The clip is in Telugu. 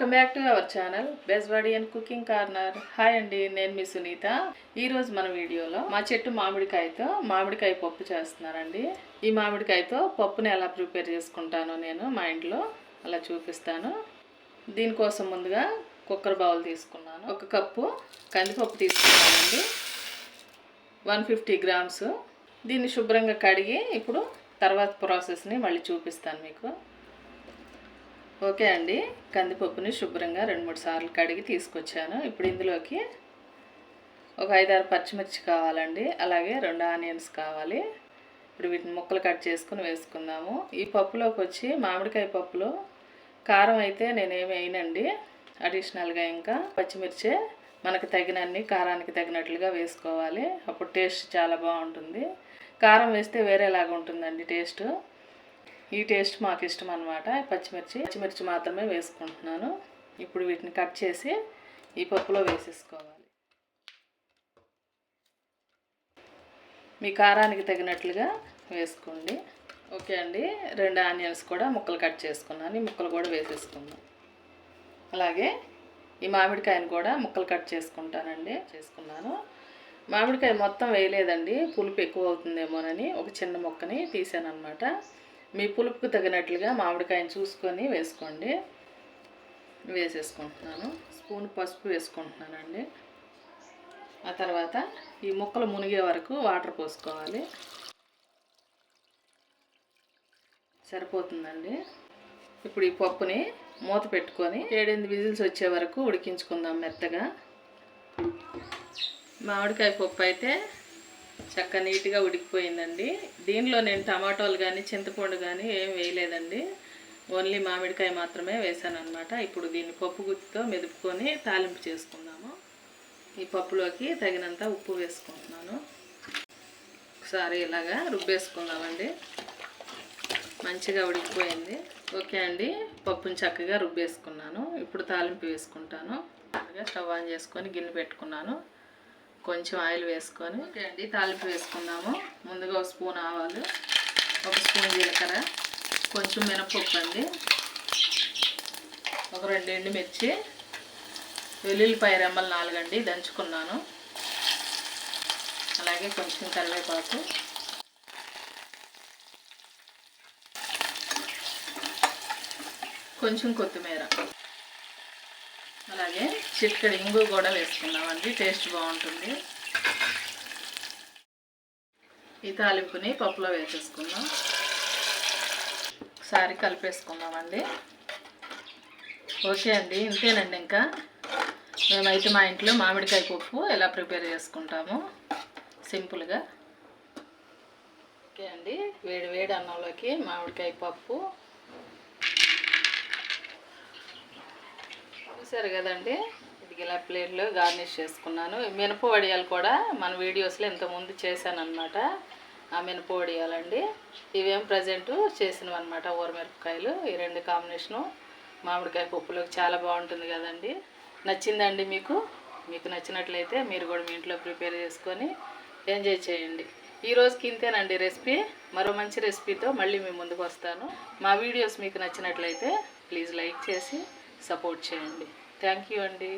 Welcome back to our channel best and cooking corner. Hi అండి నేను మీ సునీత. ఈరోజు మన వీడియోలో మా చెట్టు మామిడికాయతో మామిడికాయ పప్పు చేస్తున్నానండి ఈ మామిడికాయతో పప్పుని ఎలా ప్రిపేర్ చేసుకుంటానో నేను మా ఇంట్లో అలా చూపిస్తాను. దీనికోసం ముందుగా కుక్కర్ బౌల్ తీసుకున్నాను. ఒక కప్పు కందిపప్పు తీసుకున్నానండి. One fifty grams. దీన్ని శుభ్రంగా కడిగి ఇప్పుడు తర్వాత ప్రాసెస్ని మళ్ళీ చూపిస్తాను మీకు. ఓకే అండి. కందిపప్పుని శుభ్రంగా రెండు మూడు సార్లు కడిగి తీసుకొచ్చాను. ఇప్పుడు ఇందులోకి ఒక ఐదారు పచ్చిమిర్చి కావాలండి. అలాగే రెండు ఆనియన్స్ కావాలి. ఇప్పుడు వీటిని ముక్కలు కట్ చేసుకుని వేసుకుందాము. ఈ పప్పులోకి వచ్చి మామిడికాయ పప్పులో కారం అయితే నేనేమి వేయనండి. అడిషనల్గా ఇంకా పచ్చిమిర్చి మనకు తగినన్ని కారానికి తగినట్లుగా వేసుకోవాలి. అప్పుడు టేస్ట్ చాలా బాగుంటుంది. కారం వేస్తే వేరేలాగా ఉంటుందండి టేస్ట్. ఈ టేస్ట్ మాకు ఇష్టం అనమాట పచ్చిమిర్చి పచ్చిమిర్చి మాత్రమే వేసుకుంటున్నాను. ఇప్పుడు వీటిని కట్ చేసి ఈ పప్పులో వేసేసుకోవాలి. మీ కారానికి తగినట్లుగా వేసుకోండి. ఓకే అండి. రెండు ఆనియన్స్ కూడా ముక్కలు కట్ చేసుకున్నాను. ఈ ముక్కలు కూడా వేసేసుకుందాం. అలాగే ఈ మామిడికాయను కూడా ముక్కలు కట్ చేసుకుంటానండి. చేసుకున్నాను. మామిడికాయ మొత్తం వేయలేదండి. పులుపు ఎక్కువ అవుతుందేమోనని ఒక చిన్న ముక్కని తీసాను అనమాట మీ పులుపుకు తగినట్లుగా మామిడికాయని చూసుకొని వేసుకోండి. వేసేసుకుంటున్నాను. స్పూన్ పసుపు వేసుకుంటున్నానండి. ఆ తర్వాత ఈ ముక్కలు మునిగే వరకు వాటర్ పోసుకోవాలి. సరిపోతుందండి. ఇప్పుడు ఈ పప్పుని మూత పెట్టుకొని ఏడెనిమిది విజిల్స్ వచ్చే వరకు ఉడికించుకుందాం మెత్తగా. మామిడికాయ పప్పు అయితే చక్క నీట్గా ఉడికిపోయిందండి. దీనిలో నేను టమాటోలు కానీ చింతపండు కానీ ఏం వేయలేదండి. ఓన్లీ మామిడికాయ మాత్రమే వేసాను అనమాట ఇప్పుడు దీన్ని పప్పు గుత్తితో మెదుపుకొని తాలింపు చేసుకుందాము. ఈ పప్పులోకి తగినంత ఉప్పు వేసుకుంటున్నాను. ఒకసారి ఇలాగా రుబ్బేసుకుందామండి. మంచిగా ఉడికిపోయింది. ఓకే అండి. పప్పుని చక్కగా రుబ్బేసుకున్నాను. ఇప్పుడు తాలింపు వేసుకుంటాను. స్టవ్ ఆన్ చేసుకొని గిన్నె పెట్టుకున్నాను. కొంచెం ఆయిల్ వేసుకొని ఓకే అండి తాలింపు వేసుకున్నాము ముందుగా ఒక స్పూన్ ఆవాలు ఒక స్పూన్ జీలకర్ర కొంచెం మినపప్పు అండి ఒక రెండు ఎండుమిర్చి వెల్లుల్లిపాయ రెమ్మలు నాలుగండి దంచుకున్నాను. అలాగే కొంచెం కరివేపాకు. కొంచెం కొత్తిమీర. అలాగే చిటికెడు ఇంగు కూడా వేసుకున్నామండి టేస్ట్ బాగుంటుంది. ఈ తాలింపుని పప్పులో వేసేసుకుందాం. ఒకసారి కలిపేసుకుందామండి. ఓకే అండి ఇంతేనండి ఇంకా. మేమైతే మా ఇంట్లో మామిడికాయ పప్పు ఎలా ప్రిపేర్ చేసుకుంటాము సింపుల్గా. ఓకే అండి వేడి వేడి అన్నంలోకి మామిడికాయ పప్పు చూసారు కదండి? ఇది ఇలా ప్లేట్లో గార్నిష్ చేసుకున్నాను. మినప వడియాలు కూడా మన వీడియోస్లో ఇంతకుముందు చేశానమాట ఆ మినప వడియాలండి. ఇవేం ప్రజెంటు చేసినవి అనమాట ఊరమిరపకాయలు ఈ రెండు కాంబినేషను మామిడికాయ పప్పులోకి చాలా బాగుంటుంది కదండి. నచ్చిందండి మీకు? మీకు నచ్చినట్లయితే మీరు కూడా మీ ఇంట్లో ప్రిపేర్ చేసుకొని ఎంజాయ్ చేయండి. ఈ రోజుకి ఇంతేనండి రెసిపీ. మరో మంచి రెసిపీతో మళ్ళీ మీ ముందుకు వస్తాను. మా వీడియోస్ మీకు నచ్చినట్లయితే ప్లీజ్ లైక్ చేసి సపోర్ట్ చేయండి. థ్యాంక్ యూ అండి